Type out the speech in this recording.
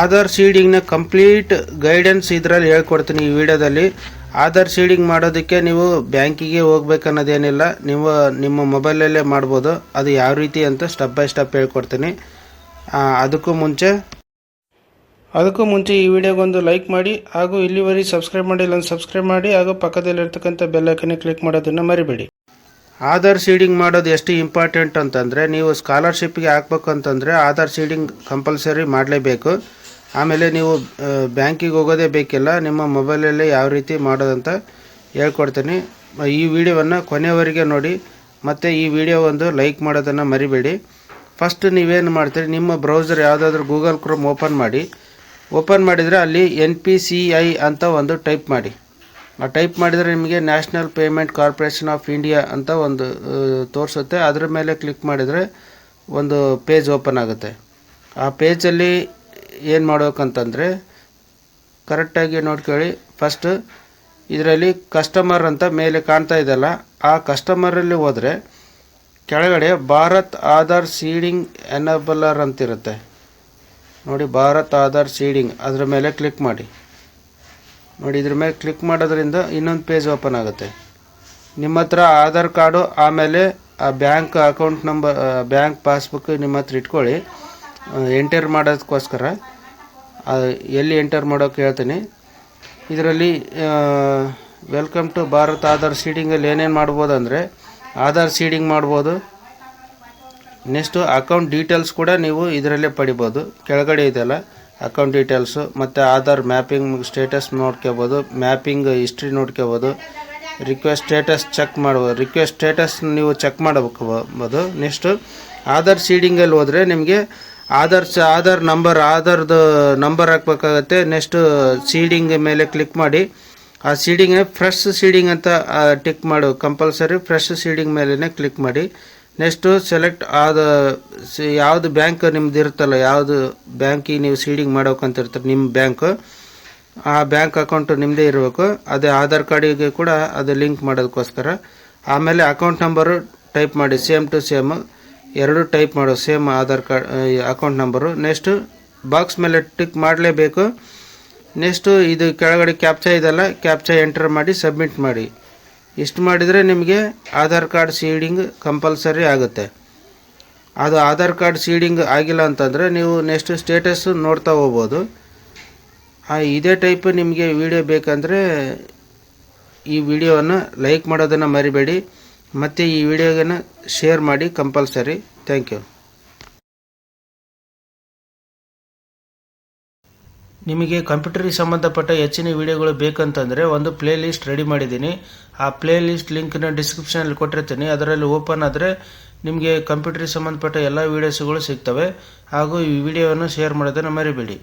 Aadhaar ಸೀಡಿಂಗ್ನ complete guidance ಇದರಲ್ಲಿ ಹೇಳ್ಕೊಡ್ತೀನಿ ಈ ವಿಡಿಯೋದಲ್ಲಿ. ಆಧಾರ್ ಸೀಡಿಂಗ್ ಮಾಡೋದಕ್ಕೆ ನೀವು ಬ್ಯಾಂಕಿಗೆ ಹೋಗ್ಬೇಕನ್ನೋದೇನಿಲ್ಲ. ನೀವು ನಿಮ್ಮ ಮೊಬೈಲಲ್ಲೇ ಮಾಡ್ಬೋದು. ಅದು ಯಾವ ರೀತಿ ಅಂತ ಸ್ಟೆಪ್ ಬೈ ಸ್ಟೆಪ್ ಹೇಳ್ಕೊಡ್ತೀನಿ. ಅದಕ್ಕೂ ಮುಂಚೆ ಅದಕ್ಕೂ ಮುಂಚೆ ಈ ವಿಡಿಯೋಗೊಂದು ಲೈಕ್ ಮಾಡಿ ಹಾಗೂ ಇಲ್ಲಿವರೆಗೆ ಸಬ್ಸ್ಕ್ರೈಬ್ ಮಾಡಿಲ್ಲ ಇಲ್ಲೊಂದು ಸಬ್ಸ್ಕ್ರೈಬ್ ಮಾಡಿ ಹಾಗೂ ಪಕ್ಕದಲ್ಲಿರ್ತಕ್ಕಂಥ ಬೆಲ್ಲೈಕನ್ನೇ ಕ್ಲಿಕ್ ಮಾಡೋದನ್ನು ಮರಿಬೇಡಿ. ಆಧಾರ್ ಸೀಡಿಂಗ್ ಮಾಡೋದು ಎಷ್ಟು ಇಂಪಾರ್ಟೆಂಟ್ ಅಂತಂದರೆ ನೀವು ಸ್ಕಾಲರ್ಶಿಪ್ಗೆ ಹಾಕ್ಬೇಕು ಅಂತಂದರೆ ಆಧಾರ್ ಸೀಡಿಂಗ್ ಕಂಪಲ್ಸರಿ ಮಾಡಲೇಬೇಕು. ಆಮೇಲೆ ನೀವು ಬ್ಯಾಂಕಿಗೆ ಹೋಗೋದೇ ಬೇಕಿಲ್ಲ, ನಿಮ್ಮ ಮೊಬೈಲಲ್ಲೇ ಯಾವ ರೀತಿ ಮಾಡೋದಂತ ಹೇಳ್ಕೊಡ್ತೀನಿ. ಈ ವಿಡಿಯೋವನ್ನು ಕೊನೆಯವರೆಗೆ ನೋಡಿ, ಮತ್ತು ಈ ವಿಡಿಯೋ ಒಂದು ಲೈಕ್ ಮಾಡೋದನ್ನು ಮರಿಬೇಡಿ. ಫಸ್ಟ್ ನೀವೇನು ಮಾಡ್ತೀರಿ, ನಿಮ್ಮ ಬ್ರೌಸರ್ ಯಾವುದಾದ್ರೂ ಗೂಗಲ್ ಕ್ರೋಮ್ ಓಪನ್ ಮಾಡಿ. ಓಪನ್ ಮಾಡಿದರೆ ಅಲ್ಲಿ ಎನ್ ಪಿ ಸಿ ಐ ಅಂತ ಒಂದು ಟೈಪ್ ಮಾಡಿ. ಟೈಪ್ ಮಾಡಿದರೆ ನಿಮಗೆ national payment corporation of India ಅಂತ ಒಂದು ತೋರಿಸುತ್ತೆ. ಅದರ ಮೇಲೆ ಕ್ಲಿಕ್ ಮಾಡಿದರೆ ಒಂದು ಪೇಜ್ ಓಪನ್ ಆಗುತ್ತೆ. ಆ ಪೇಜಲ್ಲಿ ಏನು ಮಾಡಬೇಕಂತಂದರೆ ಕರೆಕ್ಟಾಗಿ ನೋಡ್ಕೊಳ್ಳಿ. ಫಸ್ಟ್ ಇದರಲ್ಲಿ ಕಸ್ಟಮರ್ ಅಂತ ಮೇಲೆ ಕಾಣ್ತಾ ಇದೆಯಲ್ಲ, ಆ ಕಸ್ಟಮರಲ್ಲಿ ಹೋದರೆ ಕೆಳಗಡೆ ಭಾರತ್ ಆಧಾರ್ ಸೀಡಿಂಗ್ ಎನಬಲರ್ ಅಂತಿರುತ್ತೆ. ನೋಡಿ, ಭಾರತ್ ಆಧಾರ್ ಸೀಡಿಂಗ್. ಅದರ ಮೇಲೆ ಕ್ಲಿಕ್ ಮಾಡಿ. ನೋಡಿ, ಇದ್ರ ಮೇಲೆ ಕ್ಲಿಕ್ ಮಾಡೋದ್ರಿಂದ ಇನ್ನೊಂದು ಪೇಜ್ ಓಪನ್ ಆಗುತ್ತೆ. ನಿಮ್ಮ ಹತ್ರ ಆಧಾರ್ ಕಾರ್ಡು, ಆಮೇಲೆ ಆ bank account number bank passbook ನಿಮ್ಮ ಹತ್ರ ಇಟ್ಕೊಳ್ಳಿ. ಎಂಟರ್ ಮಾಡೋದಕ್ಕೋಸ್ಕರ ಎಲ್ಲಿ ಎಂಟರ್ ಮಾಡೋಕೆ ಹೇಳ್ತೀನಿ. ಇದರಲ್ಲಿ ವೆಲ್ಕಮ್ ಟು ಭಾರತ್ ಆಧಾರ್ ಸೀಡಿಂಗಲ್ಲಿ ಏನೇನು ಮಾಡ್ಬೋದು ಅಂದರೆ ಆಧಾರ್ ಸೀಡಿಂಗ್ ಮಾಡ್ಬೋದು. ನೆಕ್ಸ್ಟು ಅಕೌಂಟ್ ಡೀಟೇಲ್ಸ್ ಕೂಡ ನೀವು ಇದರಲ್ಲೇ ಪಡಿಬೋದು. ಕೆಳಗಡೆ ಇದೆಯಲ್ಲ. ಅಕೌಂಟ್ ಡೀಟೇಲ್ಸು, ಮತ್ತು ಆಧಾರ್ ಮ್ಯಾಪಿಂಗ್ ಸ್ಟೇಟಸ್ ನೋಡ್ಕೋಬೋದು, ಮ್ಯಾಪಿಂಗ್ ಹಿಸ್ಟ್ರಿ ನೋಡ್ಕೋಬೋದು ರಿಕ್ವೆಸ್ಟ್ ಸ್ಟೇಟಸ್ ಚೆಕ್ ಮಾಡ್ಬೋದು ರಿಕ್ವೆಸ್ಟ್ ಸ್ಟೇಟಸ್ ನೀವು ಚೆಕ್ ಮಾಡಬೇಕು ನೆಕ್ಸ್ಟು ಆಧಾರ್ ಸೀಡಿಂಗಲ್ಲಿ ಹೋದರೆ ನಿಮಗೆ ಆಧಾರ್ ಸ, ಆಧಾರ್ ನಂಬರ್ ಆಧಾರ್ದು ನಂಬರ್ ಹಾಕ್ಬೇಕಾಗತ್ತೆ. ನೆಕ್ಸ್ಟು ಸೀಡಿಂಗ್ ಮೇಲೆ ಕ್ಲಿಕ್ ಮಾಡಿ, ಆ ಸೀಡಿಂಗ್ ಫ್ರೆಶ್ ಸೀಡಿಂಗ್ ಅಂತ ಟಿಕ್ ಮಾಡು. ಕಂಪಲ್ಸರಿ ಫ್ರೆಶ್ ಸೀಡಿಂಗ್ ಮೇಲೇ ಕ್ಲಿಕ್ ಮಾಡಿ. ನೆಕ್ಸ್ಟು ಸೆಲೆಕ್ಟ್ ಆದ ಯಾವುದು ಬ್ಯಾಂಕ್ ನಿಮ್ದು ಇರುತ್ತಲ್ಲ, ಯಾವುದು ಬ್ಯಾಂಕಿಗೆ ನೀವು ಸೀಡಿಂಗ್ ಮಾಡೋಕಂತ ಇರ್ತಾರೆ, ನಿಮ್ಮ ಬ್ಯಾಂಕು. ಆ ಬ್ಯಾಂಕ್ ಅಕೌಂಟು ನಿಮ್ಮದೇ ಇರಬೇಕು. ಅದೇ ಆಧಾರ್ ಕಾರ್ಡಿಗೆ ಕೂಡ ಅದು ಲಿಂಕ್ ಮಾಡೋದಕ್ಕೋಸ್ಕರ. ಆಮೇಲೆ ಅಕೌಂಟ್ ನಂಬರು ಟೈಪ್ ಮಾಡಿ, ಸೇಮ್ ಟು ಸೇಮ್. ಎರಡು ಟೈಪ್ ಮಾಡೋ, same Aadhaar card account number. Next box ಮೇಲೆ ಟಿಕ್ ಮಾಡಲೇಬೇಕು. ನೆಕ್ಸ್ಟು ಇದು ಕೆಳಗಡೆ ಕ್ಯಾಪ್ಚಾ ಇದೆಲ್ಲ ಕ್ಯಾಪ್ಚಾ ಎಂಟರ್ ಮಾಡಿ, ಸಬ್ಮಿಟ್ ಮಾಡಿ. ಇಷ್ಟು ಮಾಡಿದರೆ ನಿಮಗೆ ಆಧಾರ್ ಕಾರ್ಡ್ ಸೀಡಿಂಗ್ ಕಂಪಲ್ಸರಿ ಆಗುತ್ತೆ. ಅದು ಆಧಾರ್ ಕಾರ್ಡ್ ಸೀಡಿಂಗ್ ಆಗಿಲ್ಲ ಅಂತಂದರೆ ನೀವು ನೆಕ್ಸ್ಟ್ ಸ್ಟೇಟಸ್ ನೋಡ್ತಾ ಹೋಗ್ಬೋದು. ಇದೇ ಟೈಪ್ ನಿಮಗೆ ವಿಡಿಯೋ ಬೇಕಂದರೆ ಈ ವಿಡಿಯೋವನ್ನು ಲೈಕ್ ಮಾಡೋದನ್ನು ಮರಿಬೇಡಿ. ಮತ್ತು ಈ ವಿಡಿಯೋಗನ್ನು ಶೇರ್ ಮಾಡಿ ಕಂಪಲ್ಸರಿ ಥ್ಯಾಂಕ್ ಯು ನಿಮಗೆ ಕಂಪ್ಯೂಟರಿಗೆ ಸಂಬಂಧಪಟ್ಟ ಹೆಚ್ಚಿನ ವಿಡಿಯೋಗಳು ಬೇಕಂತಂದರೆ ಒಂದು ಪ್ಲೇ ಲಿಸ್ಟ್ ರೆಡಿ ಮಾಡಿದ್ದೀನಿ. ಆ ಪ್ಲೇ ಲಿಸ್ಟ್ ಲಿಂಕ್ನ ಡಿಸ್ಕ್ರಿಪ್ಷನಲ್ಲಿ ಕೊಟ್ಟಿರ್ತೀನಿ. ಅದರಲ್ಲಿ ಓಪನ್ ಆದರೆ ನಿಮಗೆ ಕಂಪ್ಯೂಟರಿಗೆ ಸಂಬಂಧಪಟ್ಟ ಎಲ್ಲ ವೀಡಿಯೋಸ್ಗಳು ಸಿಗ್ತವೆ. ಹಾಗೂ ಈ ವಿಡಿಯೋವನ್ನು ಶೇರ್ ಮಾಡೋದನ್ನು ಮರಿಬೇಡಿ.